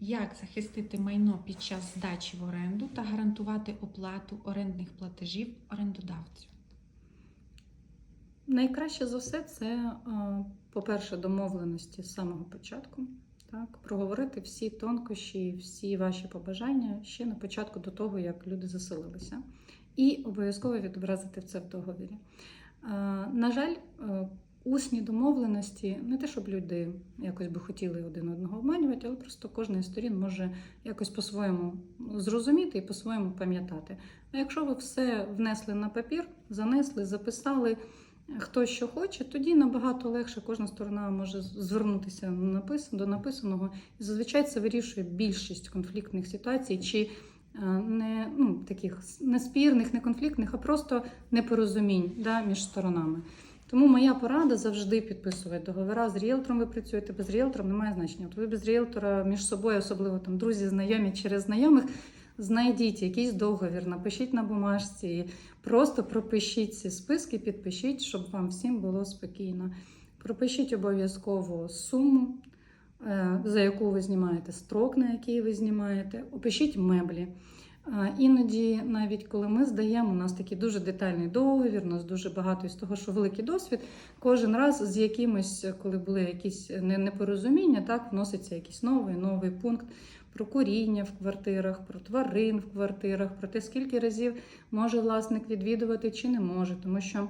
Як захистити майно під час здачі в оренду та гарантувати оплату орендних платежів орендодавцю? Найкраще за все це, е, по-перше, домовленості з самого початку. Так, проговорити всі тонкощі, всі ваші побажання ще на початку до того, як люди заселилися, і обов'язково відобразити це в договірі. Е, На жаль, е, усні домовленості не те, щоб люди якось би хотіли один одного обманювати, але просто кожна із сторін може якось по-своєму зрозуміти і по-своєму пам'ятати. А якщо ви все внесли на папір, занесли, записали хто що хоче, тоді набагато легше кожна сторона може звернутися до написаного. І зазвичай це вирішує більшість конфліктних ситуацій, чи е, не ну, таких не спірних, не конфліктних, а просто непорозумінь да, між сторонами. Тому моя порада завжди підписувати договори. З ріелтором ви працюєте, без ріелтора немає значення. От ви без ріелтора між собою, особливо там друзі, знайомі через знайомих. Знайдіть якийсь договір, напишіть на бумажці, просто пропишіть ці списки, підпишіть, щоб вам всім було спокійно. Пропишіть обов'язково суму, е, за яку ви знімаєте, строк, на який ви знімаєте, опишіть меблі. Іноді, навіть коли ми здаємо, у нас такий дуже детальний договір, у нас дуже багато із того, що великий досвід. Кожен раз з якимось, коли були якісь непорозуміння, так вноситься якийсь новий новий пункт про куріння в квартирах, про тварин в квартирах, про те, скільки разів може власник відвідувати чи не може, тому що.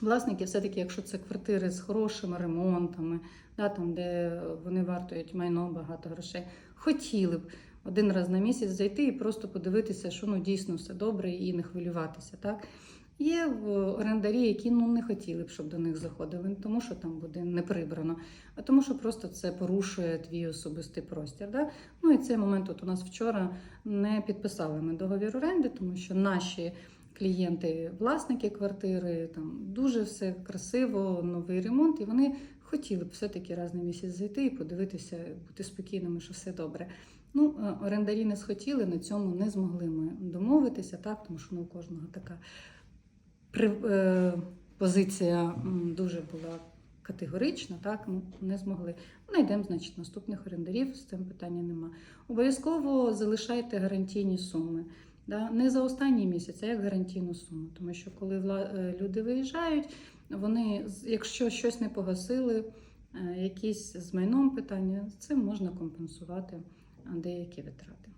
Власники, все-таки, якщо це квартири з хорошими ремонтами, да, там, де вони вартують майно багато грошей, хотіли б один раз на місяць зайти і просто подивитися, що ну дійсно все добре, і не хвилюватися. Так? Є в орендарі, які ну не хотіли б, щоб до них заходили, не тому що там буде не прибрано, а тому, що просто це порушує твій особистий простір. Да? Ну і цей момент от у нас вчора не підписали ми договір оренди, тому що наші клієнти, власники квартири, там дуже все красиво, новий ремонт, і вони хотіли б все-таки раз на місяць зайти і подивитися, бути спокійними, що все добре. Ну, е, орендарі не схотіли, на цьому не змогли ми домовитися, так, тому що ну, у кожного така е, позиція дуже була категорична, так, ну, не змогли. Знайдемо, значить, наступних орендарів, з цим питання нема. Обов'язково залишайте гарантійні суми. Да? Не за останній місяць, а як гарантійну суму. Тому що коли е, люди виїжджають, вони, якщо щось не погасили, якісь з майном питання, цим можна компенсувати деякі витрати.